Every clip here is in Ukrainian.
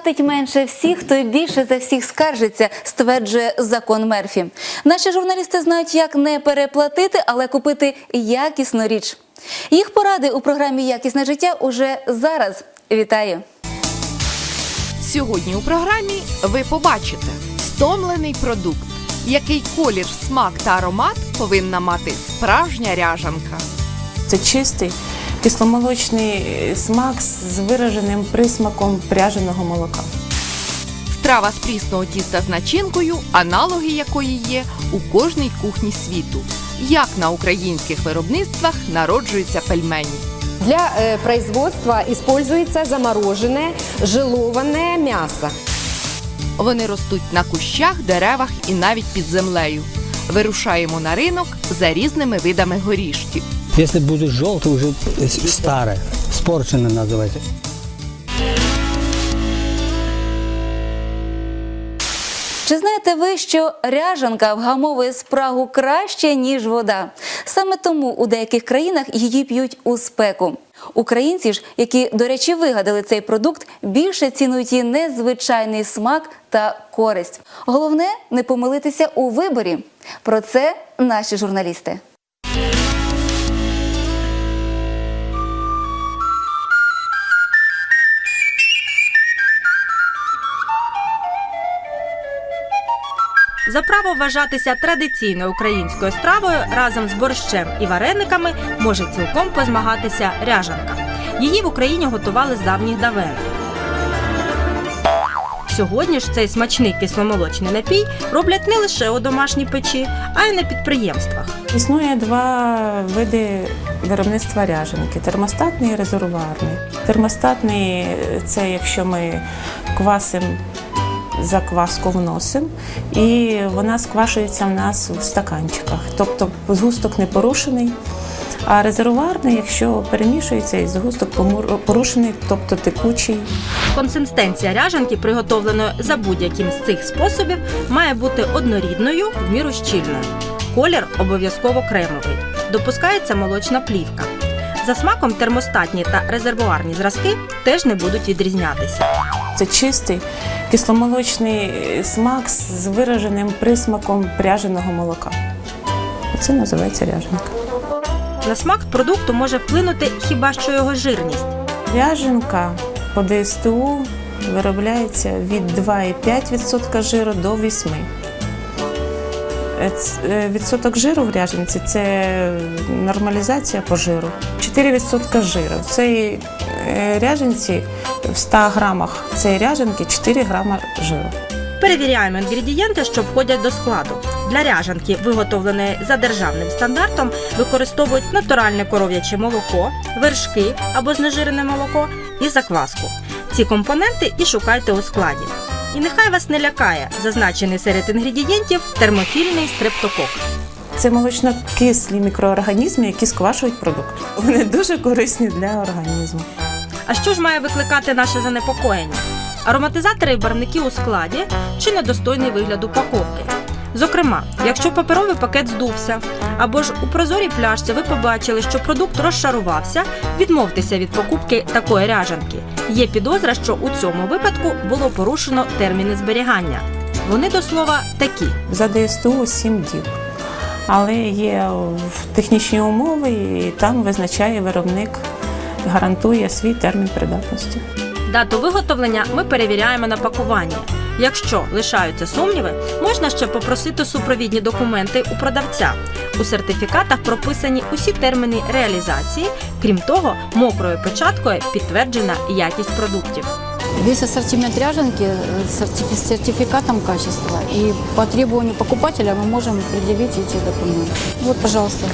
платить менше всіх, той більше за всіх скаржиться, стверджує закон Мерфі. Наші журналісти знають, як не переплатити, але купити якісну річ. Їх поради у програмі Якісне життя уже зараз. Вітаю! Сьогодні у програмі ви побачите стомлений продукт, який колір, смак та аромат повинна мати справжня ряжанка. Це чистий кисломолочний смак з вираженим присмаком пряженого молока. Страва з прісного тіста з начинкою, аналоги якої є у кожній кухні світу. Як на українських виробництвах народжуються пельмені. Для э, производства используется замороженное желованное мясо. Вони ростуть на кущах, деревах і навіть під землею. Вирушаємо на ринок за різними видами горішків. Если будет желтый, уже старое, спорченное называется. Чи знаєте ви, що ряжанка вгамовує спрагу краще, ніж вода? Саме тому у деяких країнах її п'ють у спеку. Українці ж, які, до речі, вигадали цей продукт, більше цінують її незвичайний смак та користь. Головне не помилитися у виборі. Про це наші журналісти. За право вважатися традиційною українською стравою разом з борщем і варениками може цілком позмагатися ряжанка. Її в Україні готували з давніх давен. Сьогодні ж цей смачний кисломолочний напій роблять не лише у домашній печі, а й на підприємствах. Існує два види виробництва ряженки: термостатний і резервуарний. Термостатний це якщо ми квасимо закваску вносимо, і вона сквашується в нас в стаканчиках, тобто згусток не порушений. А резервуарний, якщо перемішується, і згусток порушений, тобто текучий. Консистенція ряжанки, приготовленої за будь-яким з цих способів, має бути однорідною, в міру щільною. Колір обов'язково кремовий. Допускається молочна плівка. За смаком термостатні та резервуарні зразки теж не будуть відрізнятися. Це чистий кисломолочний смак з вираженим присмаком пряженого молока. Це називається ряженка. На смак продукту може вплинути хіба що його жирність. Ряженка по ДСТУ виробляється від 2,5% жиру до 8%. Е, Відсоток жиру в ряженці це нормалізація по жиру. 4% жиру. В цій е, ряженці в 100 грамах цієї ряженки 4 грама жиру. Перевіряємо інгредієнти, що входять до складу. Для ряжанки, виготовленої за державним стандартом, використовують натуральне коров'яче молоко, вершки або знежирене молоко і закваску. Ці компоненти і шукайте у складі. І нехай вас не лякає зазначений серед інгредієнтів термофільний стрептокок. Це молочно-кислі мікроорганізми, які сквашують продукт. Вони дуже корисні для організму. А що ж має викликати наше занепокоєння? Ароматизатори і барвники у складі чи недостойний вигляд упаковки. Зокрема, якщо паперовий пакет здувся, або ж у прозорій пляшці ви побачили, що продукт розшарувався, відмовтеся від покупки такої ряжанки. Є підозра, що у цьому випадку було порушено терміни зберігання. Вони до слова такі: За ДСТУ 7 діб. Але є технічні умови, і там визначає виробник, гарантує свій термін придатності. Дату виготовлення ми перевіряємо на пакуванні. Якщо лишаються сумніви, можна ще попросити супровідні документи у продавця. У сертифікатах прописані усі терміни реалізації, крім того, мокрою печаткою підтверджена якість продуктів. Весь ассортимент ряженки э, сертифи- с сертификатом качества. И по требованию покупателя мы можем предъявить эти документы. Вот, пожалуйста.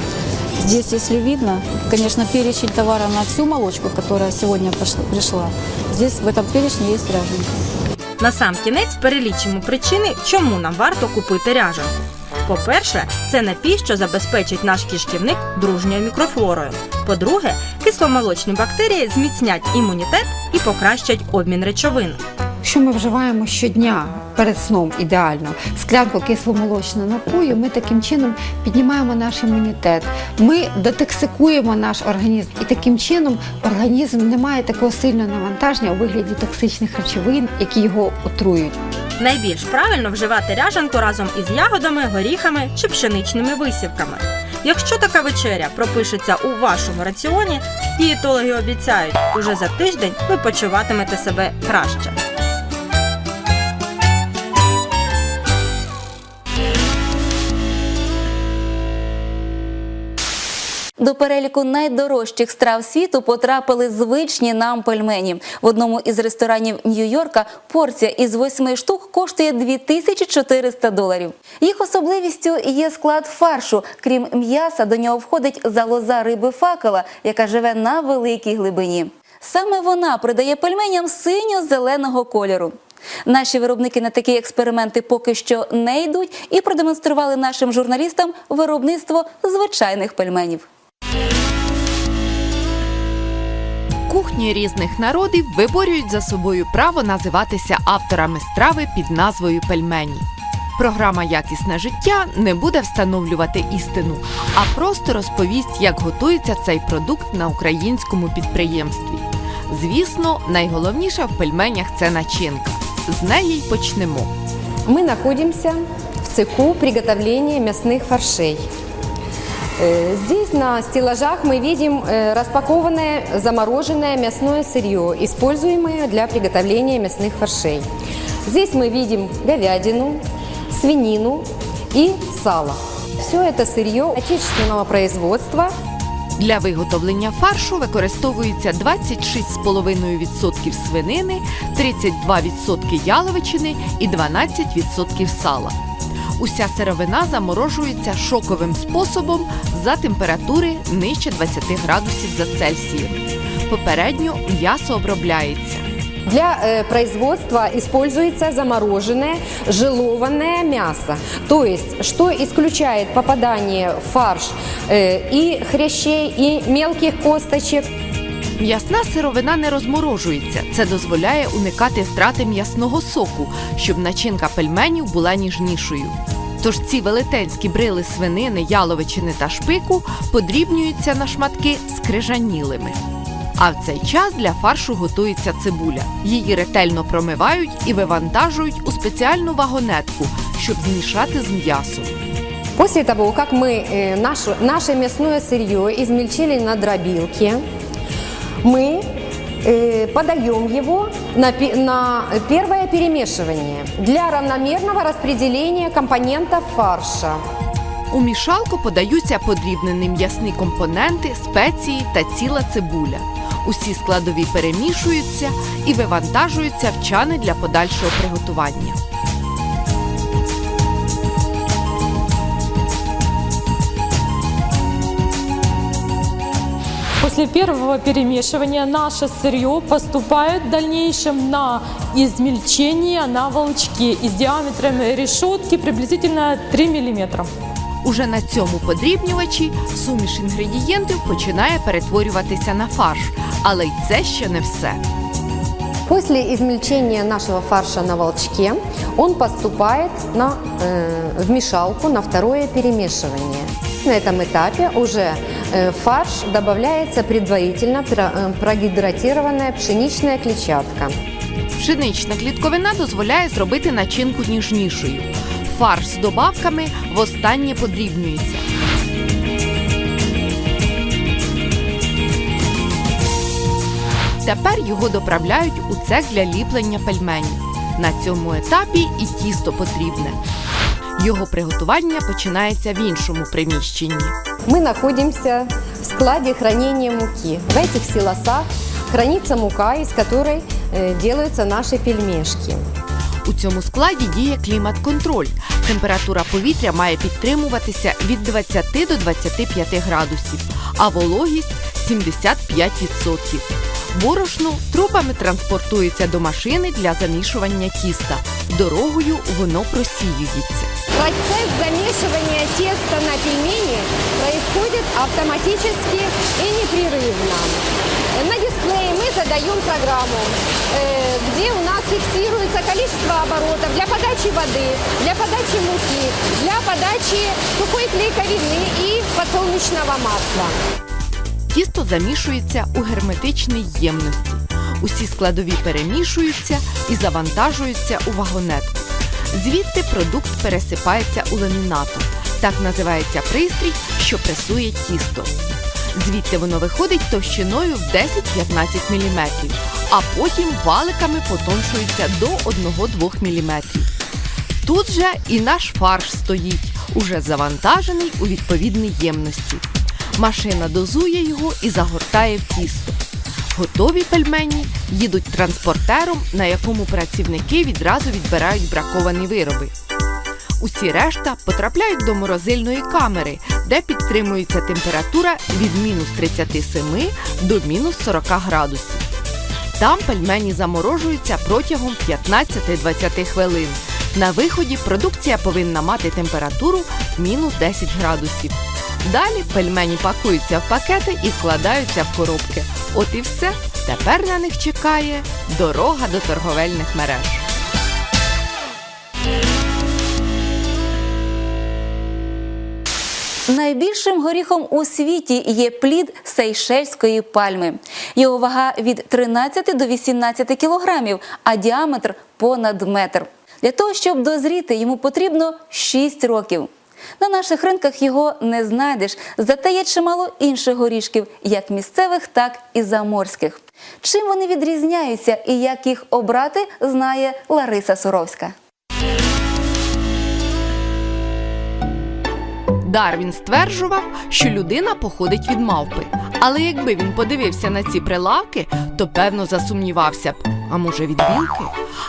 Здесь, если видно, конечно, перечень товара на всю молочку, которая сегодня пош- пришла. Здесь в этом перечне есть ряженка. На сам кінець перелічимо причини, чому нам варто купити ряжанку. По-перше, це напій, що забезпечить наш кишківник дружньою мікрофлорою. По-друге, кисломолочні бактерії зміцнять імунітет і покращать обмін речовин. Якщо ми вживаємо щодня перед сном ідеально склянку кисломолочного напою, ми таким чином піднімаємо наш імунітет. Ми детоксикуємо наш організм, і таким чином організм не має такого сильного навантаження у вигляді токсичних речовин, які його отрують. Найбільш правильно вживати ряжанку разом із ягодами, горіхами чи пшеничними висівками. Якщо така вечеря пропишеться у вашому раціоні, дієтологи обіцяють, уже за тиждень ви почуватимете себе краще. До переліку найдорожчих страв світу потрапили звичні нам пельмені. В одному із ресторанів Нью-Йорка порція із восьми штук коштує 2400 доларів. Їх особливістю є склад фаршу. Крім м'яса, до нього входить залоза риби факела, яка живе на великій глибині. Саме вона придає пельменям синьо-зеленого кольору. Наші виробники на такі експерименти поки що не йдуть і продемонстрували нашим журналістам виробництво звичайних пельменів. Кухні різних народів виборюють за собою право називатися авторами страви під назвою пельмені. Програма Якісне життя не буде встановлювати істину, а просто розповість, як готується цей продукт на українському підприємстві. Звісно, найголовніше в пельменях це начинка. З неї й почнемо. Мы находимся в цеху приготовления мясных фаршей. Э, Здесь на стеллажах мы видим э, распакованное замороженное мясное сырье, используемое для приготовления мясных фаршей. Здесь мы видим говядину, свинину и сало. Все это сырье отечественного производства, Для виготовлення фаршу використовується 26,5% свинини, 32% яловичини і 12% сала. Уся сировина заморожується шоковим способом за температури нижче 20 градусів за Цельсієм. Попередньо м'ясо обробляється. Для э, производства используется замороженное желованное мясо. То есть, что исключает попадание в фарш э, и хрящей, и мелких косточек. М'ясна сировина не розморожується. Це дозволяє уникати втрати м'ясного соку, щоб начинка пельменів була ніжнішою. Тож ці велетенські брили свинини, яловичини та шпику подрібнюються на шматки скрижанілими. А в цей час для фаршу готується цибуля. Її ретельно промивають і вивантажують у спеціальну вагонетку, щоб змішати з м'ясом. После того, как мы э, наше, наше мясное сырье измельчили на дробилке, мы э, подаем его на, на первое перемешивание для равномерного распределения компонентов фарша. У мішалку подаються подрібнені м'ясні компоненти, спеції та ціла цибуля. Усі складові перемішуються і вивантажуються в чани для подальшого приготування. После первого перемешивания наше сырье поступает в дальнейшем на измельчение на волчке и с диаметром решетки приблизительно 3 миллиметра. Уже на цьому подрібнювачі суміш інгредієнтів починає перетворюватися на фарш, але й це ще не все. После измельчения нашего фарша на волчке он поступает на, э, в мешалку на второе перемешивание. На этом этапе уже э, в фарш добавляется предварительно э, прогидратированная пшеничная клетчатка. Пшенична клітковина дозволяє зробити начинку ніжнішою. Фарш з добавками востаннє подрібнюється. Тепер його доправляють у цех для ліплення пельменів. На цьому етапі і тісто потрібне. Його приготування починається в іншому приміщенні Мы находимся в складе хранения муки. В этих силосах хранится мука, из которой э, делаются наши пельмешки. У цьому складі діє клімат-контроль. Температура повітря має підтримуватися від 20 до 25 градусів, а вологість 75%. Борошно трубами транспортується до машини для замішування тіста. Дорогою воно просіюється. Процесс замешивания теста на пельмени происходит автоматически и непрерывно. На дисплее мы задаем программу, э, где у нас фиксируется количества оборотов, для подачи воды, для подачи муки, для подачи сухой клейковины и подсолнечного масла. Тісто замішується у герметичній ємності. Усі складові перемішуються і завантажуються у вагонетку. Звідти продукт пересипається у ламінатор. Так називається пристрій, що пресує тісто. Звідти воно виходить товщиною в 10-15 мм, а потім валиками потоншується до 1-2 мм. Тут же і наш фарш стоїть, уже завантажений у відповідній ємності. Машина дозує його і загортає в тісто. Готові пельмені їдуть транспортером, на якому працівники відразу відбирають браковані вироби. Усі решта потрапляють до морозильної камери, де підтримується температура від мінус 37 до мінус 40 градусів. Там пельмені заморожуються протягом 15-20 хвилин. На виході продукція повинна мати температуру мінус 10 градусів. Далі пельмені пакуються в пакети і вкладаються в коробки. От і все. Тепер на них чекає дорога до торговельних мереж. Найбільшим горіхом у світі є плід сейшельської пальми. Його вага від 13 до 18 кілограмів, а діаметр понад метр. Для того, щоб дозріти, йому потрібно 6 років. На наших ринках його не знайдеш, зате є чимало інших горішків, як місцевих, так і заморських. Чим вони відрізняються і як їх обрати, знає Лариса Суровська. Дарвін стверджував, що людина походить від мавпи. Але якби він подивився на ці прилавки, то певно засумнівався б. А може від білки?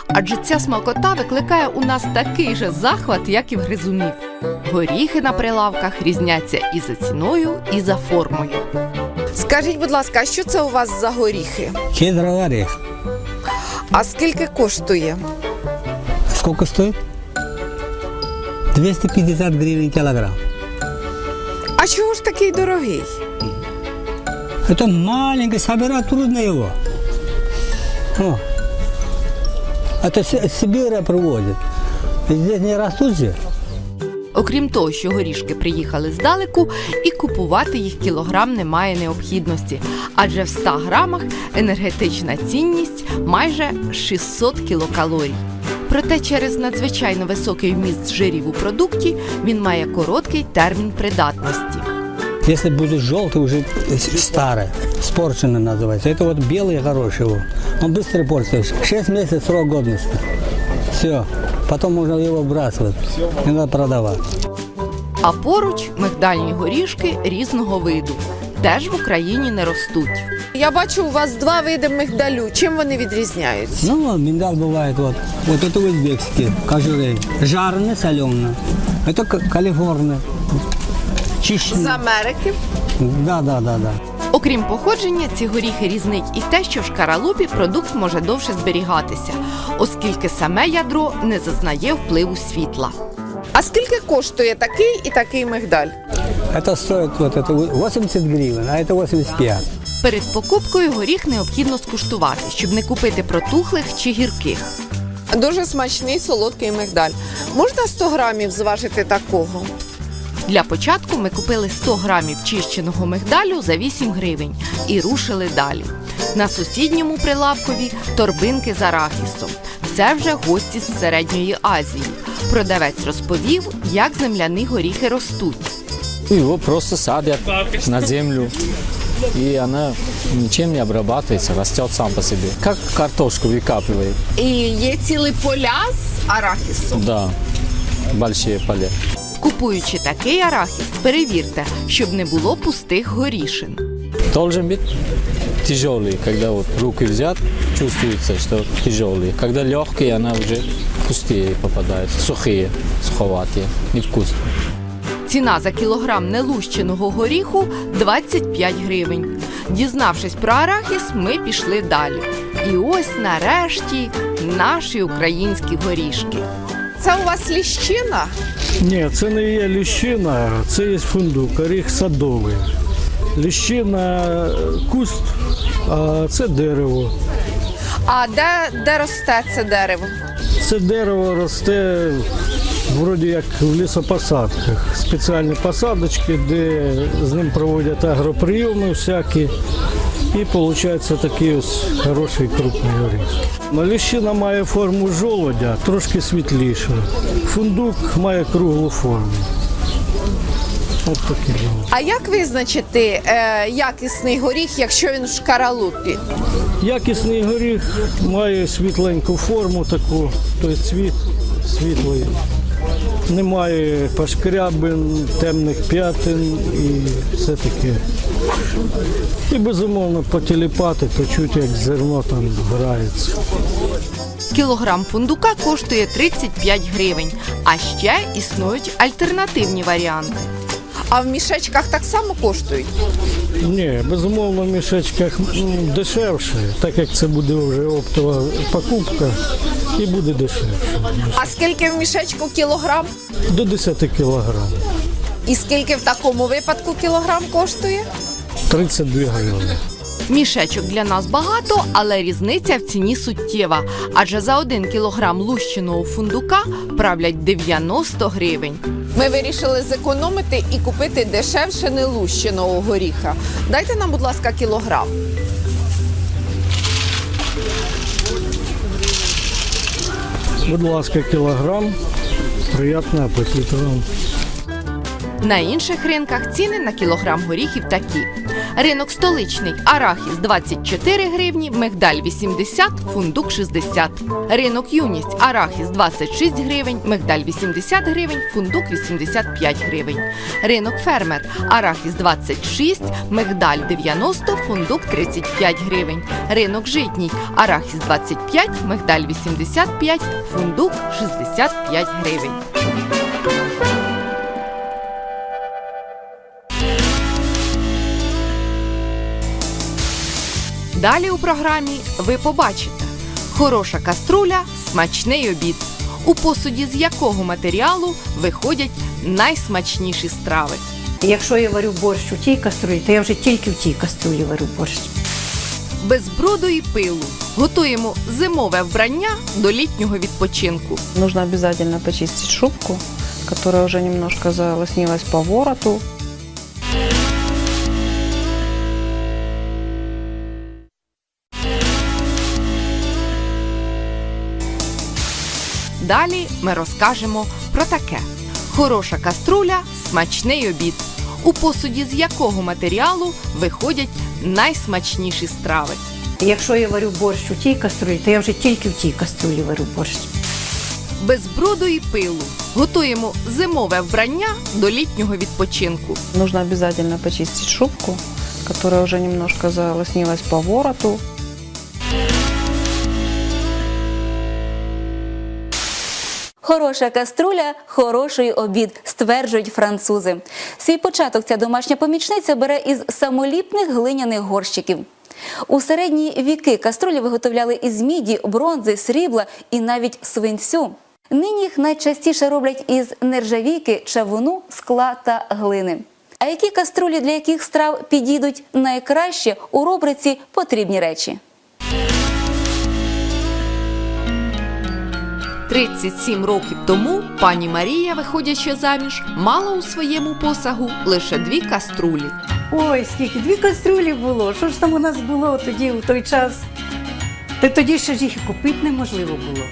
Адже ця смакота викликає у нас такий же захват, як і в гризунів. Горіхи на прилавках різняться і за ціною, і за формою. Скажіть, будь ласка, а що це у вас за горіхи? Кедровый орех. А скільки коштує? Сколько стоит? 250 гривен килограмм. А чого ж такий дорогий? Это маленький, собирать трудно его. О. Это с с Сибири привозят. Здесь не растут же. Окрім того, що горішки приїхали здалеку, і купувати їх кілограм немає необхідності, адже в 100 грамах енергетична цінність майже 600 кілокалорій. Проте через надзвичайно високий вміст жирів у продукті він має короткий термін придатності. Если будет желтый, уже с- старый, спорченный называется. Это вот белый хороший. его. Он быстро портится. 6 месяцев срок годности. Все. Потом можно его выбрасывать. Не надо продавать. А поруч мигдальні горішки різного виду. Теж в Україні не ростуть. Я бачу, у вас два види мигдалю. Чим вони відрізняються? Ну, миндаль бывает вот. Вот это узбекский, кожурей. Жареный, соленый. Это к- калифорный. Чищенный. З Америки. Да, да, да, да. Окрім походження, ці горіхи різнить і те, що в шкаралупі продукт може довше зберігатися, оскільки саме ядро не зазнає впливу світла. А скільки коштує такий і такий мигдаль? Это стоит вот это 80 гривен, а это 85. Перед покупкою горіх необхідно скуштувати, щоб не купити протухлих чи гірких. Дуже смачний солодкий мигдаль. Можна 100 грамів зважити такого? Для початку ми купили 100 грамів чищеного мигдалю за 8 гривень і рушили далі. На сусідньому прилавкові торбинки з арахісом. Це вже гості з середньої Азії. Продавець розповів, як земляні горіхи ростуть. Его просто садят на землю, и она ничем не обрабатывается, растет сам по себе. Как картошку выкапливает. І є цілі поля з арахісу. Да, большие поля. Купуючи такий арахіс, перевірте, щоб не було пустих горішин. Должен быть тяжелый, когда вот руки взят, чувствуется, что тяжелый. Когда легкий, она уже пустые попадает, сухие, суховатые, невкусные. Ціна за кілограм нелущеного горіху 25 гривень. Дізнавшись про арахіс, ми пішли далі. І ось нарешті наші українські горішки. Це у вас ліщина? Ні, це не є ліщина, це є фундук, оріх садовий. Ліщина куст, а це дерево. А де, де росте це дерево? Це дерево росте вроді як в лісопосадках. Спеціальні посадочки, де з ним проводять агроприйоми всякі. І виходить такий ось хороший крупний горіх. Маліщина має форму жолодя, трошки світлішу. Фундук має круглу форму. От такі. А як визначити е, якісний горіх, якщо він в шкаралупі? Якісний горіх має світленьку форму таку, тобто цвіт світлий. Немає пошкрябин, темних п'ятин і все таке. І безумовно потіліпати, то чуть як зерно там грається. Кілограм фундука коштує 35 гривень. А ще існують альтернативні варіанти. А в мішечках так само коштують? Ні, безумовно, в мішечках дешевше, так як це буде вже оптова покупка, і буде дешевше. А скільки в мішечку кілограм? До 10 кілограм. І скільки в такому випадку кілограм коштує? 32 гривні. Мішечок для нас багато, але різниця в ціні суттєва. Адже за один кілограм лущеного фундука правлять 90 гривень. Ми вирішили зекономити і купити дешевше нелущеного горіха. Дайте нам, будь ласка, кілограм. Будь ласка, кілограм. Приятного апетиту вам. На інших ринках ціни на кілограм горіхів такі: ринок столичний арахіс 24 гривні, мигдаль 80, фундук 60. Ринок юність арахіс 26 гривень, мигдаль 80 гривень, фундук 85 гривень. Ринок фермер арахіс 26, мигдаль 90, фундук 35 гривень. Ринок житній арахіс 25, мигдаль 85, фундук 65 гривень. Далі у програмі ви побачите хороша каструля, смачний обід, у посуді з якого матеріалу виходять найсмачніші страви. Якщо я варю борщ у тій каструлі, то я вже тільки в тій каструлі варю борщ. Без бруду і пилу готуємо зимове вбрання до літнього відпочинку. Нужно обязательно почистить шубку, которая уже немножко залоснилась по вороту. Далі ми розкажемо про таке: хороша каструля, смачний обід, у посуді з якого матеріалу виходять найсмачніші страви. Якщо я варю борщ у тій каструлі, то я вже тільки в тій каструлі варю борщ. Без бруду і пилу готуємо зимове вбрання до літнього відпочинку. Нужно обязательно почистить шубку, которая уже немножко залоснилась по вороту. Хороша каструля, хороший обід, стверджують французи. Свій початок ця домашня помічниця бере із самоліпних глиняних горщиків. У середні віки каструлі виготовляли із міді, бронзи, срібла і навіть свинцю. Нині їх найчастіше роблять із нержавійки, чавуну, скла та глини. А які каструлі для яких страв підійдуть найкраще у рубриці потрібні речі? 37 років тому пані Марія, виходячи заміж, мала у своєму посагу лише дві каструлі. Ой, скільки дві каструлі було. Що ж там у нас було тоді, в той час? Та тоді ще ж їх і купити неможливо було.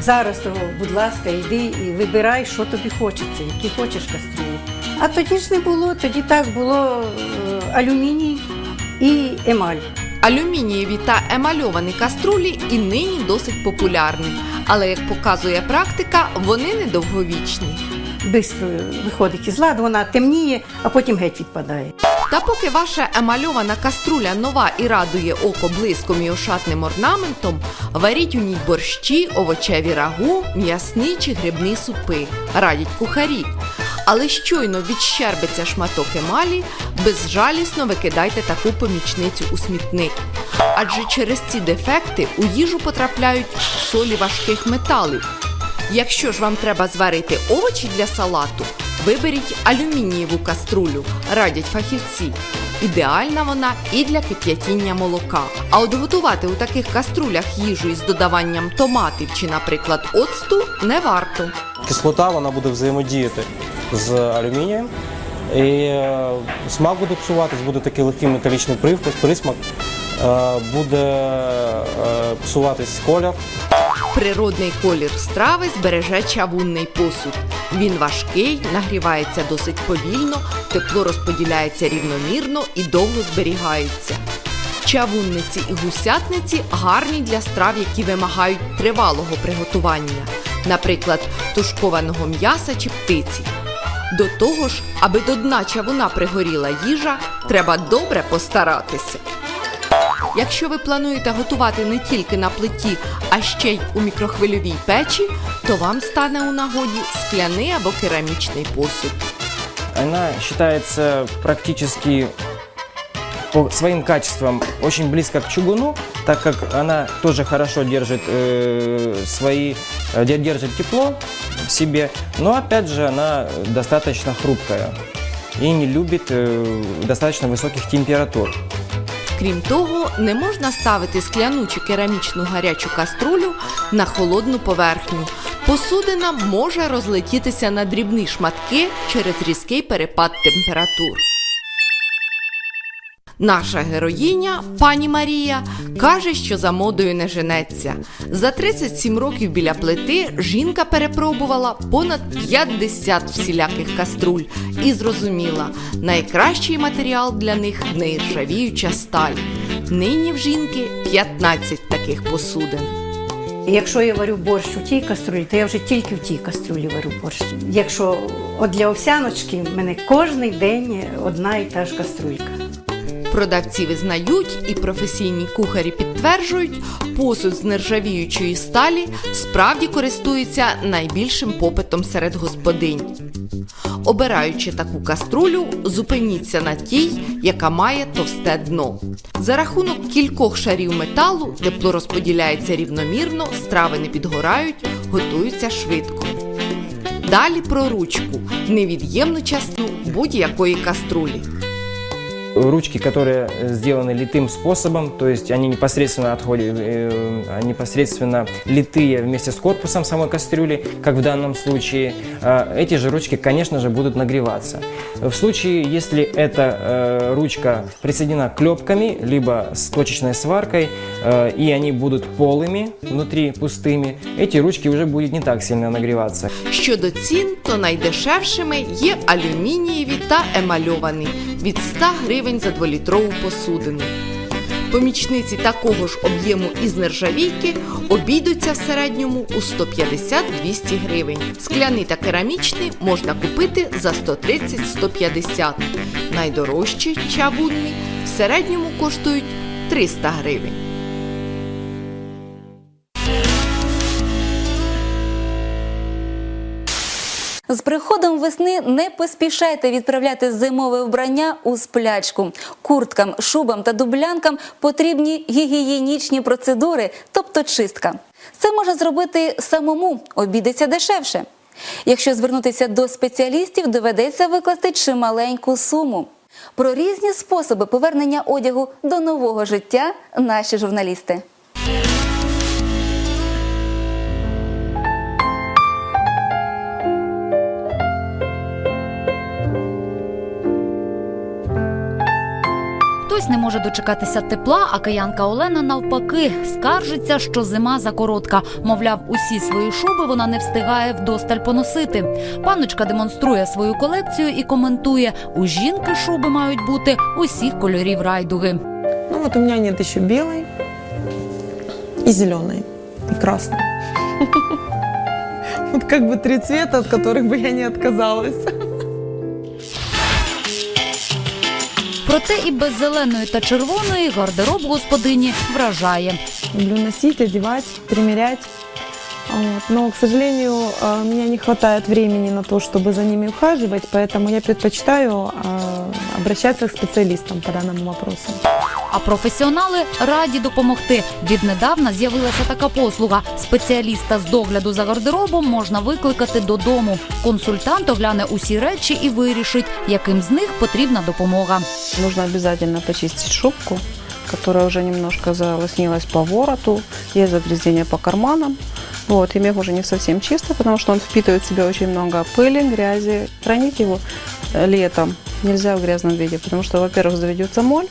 Зараз того, будь ласка, йди і вибирай, що тобі хочеться, які хочеш каструлі. А тоді ж не було, тоді так було е, алюміній і емаль. Алюмінієві та емальовані каструлі і нині досить популярні, але як показує практика, вони недовговічні. Бистро виходить із ладу, вона темніє, а потім геть відпадає. Та поки ваша емальована каструля нова і радує око блиском і ошатним орнаментом, варіть у ній борщі, овочеві рагу, м'ясні чи грибні супи, радять кухарі. Але щойно відщербиться шматок емалі, безжалісно викидайте таку помічницю у смітник. Адже через ці дефекти у їжу потрапляють солі важких металів. Якщо ж вам треба зварити овочі для салату, виберіть алюмінієву каструлю, радять фахівці. Ідеальна вона і для кип'ятіння молока. А от готувати у таких каструлях їжу із додаванням томатів чи, наприклад, оцту не варто. Кислота вона буде взаємодіяти з алюмінієм. І е, смак буде псуватись, буде такий легкий металічний привкус, присмак, Е, буде е, псуватись колір. Природний колір страви збереже чавунний посуд. Він важкий, нагрівається досить повільно, тепло розподіляється рівномірно і довго зберігається. Чавунниці і гусятниці гарні для страв, які вимагають тривалого приготування, наприклад, тушкованого м'яса чи птиці. До того ж, аби до дна чавуна пригоріла їжа, треба добре постаратися. Якщо ви плануєте готувати не тільки на плиті, а ще й у мікрохвильовій печі, то вам стане у нагоді скляний або керамічний посуд. Она считается практически по своим качествам очень близко к чугуну, так как она тоже хорошо держит э, свои, э, де- держит тепло в себе, но опять же она достаточно хрупкая и не любит э, достаточно высоких температур. Крім того, не можна ставити скляну чи керамічну гарячу каструлю на холодну поверхню. Посудина може розлетітися на дрібні шматки через різкий перепад температур. Наша героїня, пані Марія, каже, що за модою не женеться. За 37 років біля плити жінка перепробувала понад 50 всіляких каструль і зрозуміла, найкращий матеріал для них нержавіюча сталь. Нині в жінки 15 таких посудин. Якщо я варю борщ у тій каструлі, то я вже тільки в тій каструлі варю борщ. Якщо от для овсяночки, в мене кожен день одна і та ж каструлька. Продавці визнають і професійні кухарі підтверджують, посуд з нержавіючої сталі справді користується найбільшим попитом серед господинь. Обираючи таку каструлю, зупиніться на тій, яка має товсте дно. За рахунок кількох шарів металу тепло розподіляється рівномірно, страви не підгорають, готуються швидко. Далі про ручку невід'ємну частину будь-якої каструлі Ручки, которые э, сделаны литым способом, то есть они непосредственно отходят, э, непосредственно литые вместе с корпусом самой кастрюли, как в данном случае, э, эти же ручки, конечно же, будут нагреваться. В случае, если эта э, ручка присоединена клепками, либо с точечной сваркой, э, и они будут полыми, внутри пустыми, эти ручки уже будут не так сильно нагреваться. Щодо цін, то найдешевшими є алюмінієві та емальовані від 100 гривень за 2-літрову посудину. Помічниці такого ж об'єму із нержавійки обійдуться в середньому у 150-200 гривень. Скляний та керамічний можна купити за 130-150. Найдорожчі чавунні в середньому коштують 300 гривень. З приходом весни не поспішайте відправляти зимове вбрання у сплячку. Курткам, шубам та дублянкам потрібні гігієнічні процедури, тобто чистка. Це можна зробити самому, обійдеться дешевше. Якщо звернутися до спеціалістів, доведеться викласти чималеньку суму. Про різні способи повернення одягу до нового життя наші журналісти. Хтось не може дочекатися тепла, а киянка Олена навпаки скаржиться, що зима закоротка. Мовляв, усі свої шуби вона не встигає вдосталь поносити. Паночка демонструє свою колекцію і коментує: у жінки шуби мають бути усіх кольорів райдуги. Ну вот у меня нет еще белой и зеленой, и красной. Вот как бы три цвета, от которых бы я не отказалась. Проте і без зеленої та червоної гардероб господині вражає. Люблю носити, одягати, примерять. Вот. Но, к сожалению, э, меня не хватает времени на то, чтобы за ними ухаживать, поэтому я предпочитаю э, обращаться к специалистам по данному вопросу. А а професіонали раді допомогти. Віднедавна з'явилася така послуга. Спеціаліста з догляду за гардеробом можна викликати додому. Консультант огляне усі речі і вирішить, яким з них потрібна допомога. Нужно обязательно почистить шубку, которая уже немножко залоснилась по вороту, есть загрязнение по карманам. Вот, и мех уже не совсем чистый, потому что он впитывает в себя очень много пыли, грязи. Хранить его э, летом нельзя в грязном виде, потому что, во-первых, заведется моль,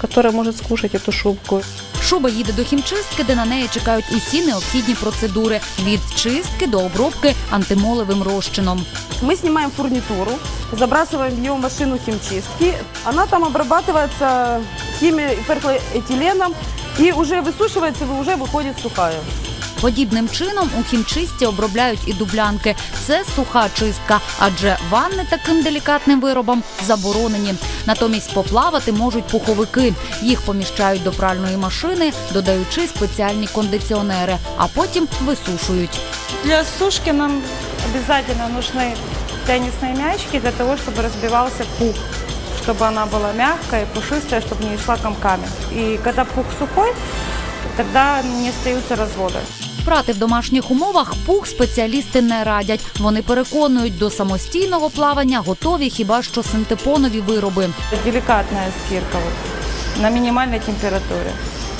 которая может скушать эту шубку. Шуба їде до хімчистки, де на неї чекають усі необхідні процедури від чистки до обробки антимолевим розчином. Мы снимаем фурнитуру, забрасываем ее в машину химчистки. Она там обрабатывается химией перхлоэтиленом и уже высушивается, и уже выходит сухая. Подібним чином у хімчистці обробляють і дублянки. Це суха чистка, адже ванни таким делікатним виробам заборонені. Натомість поплавати можуть пуховики. Їх поміщають до пральної машини, додаючи спеціальні кондиціонери, а потім висушують. Для сушки нам обязательно нужны теннисные мячики для того, чтобы разбивался пух, чтобы она была мягкая, пушистая, чтобы не шла комками. И когда пух сухой, тогда не остаются разводы. Прати в домашніх умовах пух спеціалісти не радять. Вони переконують, до самостійного плавання готові хіба що синтепонові вироби. Деликатная стирка вот, на минимальной температуре.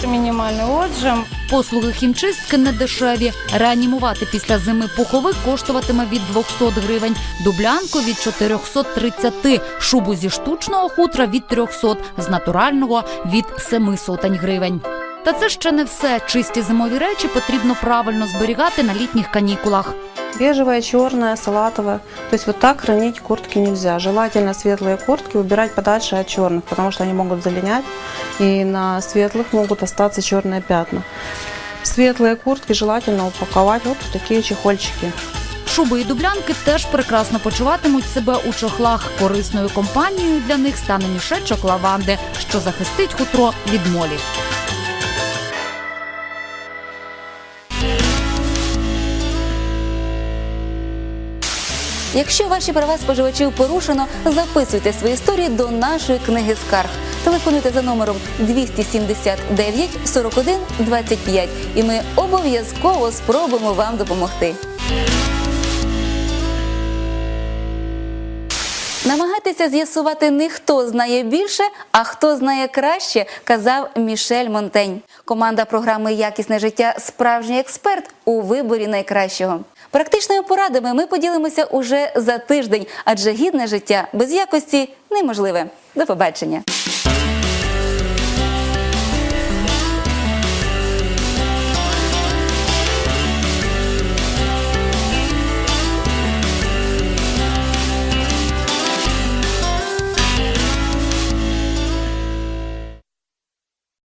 Минимальный отжим. Послуги хімчистки не дешеві. Реанімувати після зими пуховик коштуватиме від 200 гривень, дублянку від 430, шубу зі штучного хутра від 300, з натурального від 7 сотень гривень. Та це ще не все. Чисті зимові речі потрібно правильно зберігати на літніх канікулах. Бежевая, черная, салатовая. То есть вот так хранить куртки нельзя. Желательно светлые куртки убирать подальше от черных, потому что они могут залинять, и на светлых могут остаться черные пятна. Светлые куртки желательно упаковать вот в такие чехольчики. Шуби і дублянки теж прекрасно почуватимуть себе у чохлах. Корисною компанією для них стане мішечок лаванди, що захистить хутро від молі. Якщо ваші права споживачів порушено, записуйте свої історії до нашої книги скарг. Телефонуйте за номером 279 41 25 і ми обов'язково спробуємо вам допомогти. Намагайтеся з'ясувати не хто знає більше, а хто знає краще, казав Мішель Монтень. Команда програми Якісне життя справжній експерт у виборі найкращого. Практичними порадами ми поділимося уже за тиждень, адже гідне життя без якості неможливе. До побачення.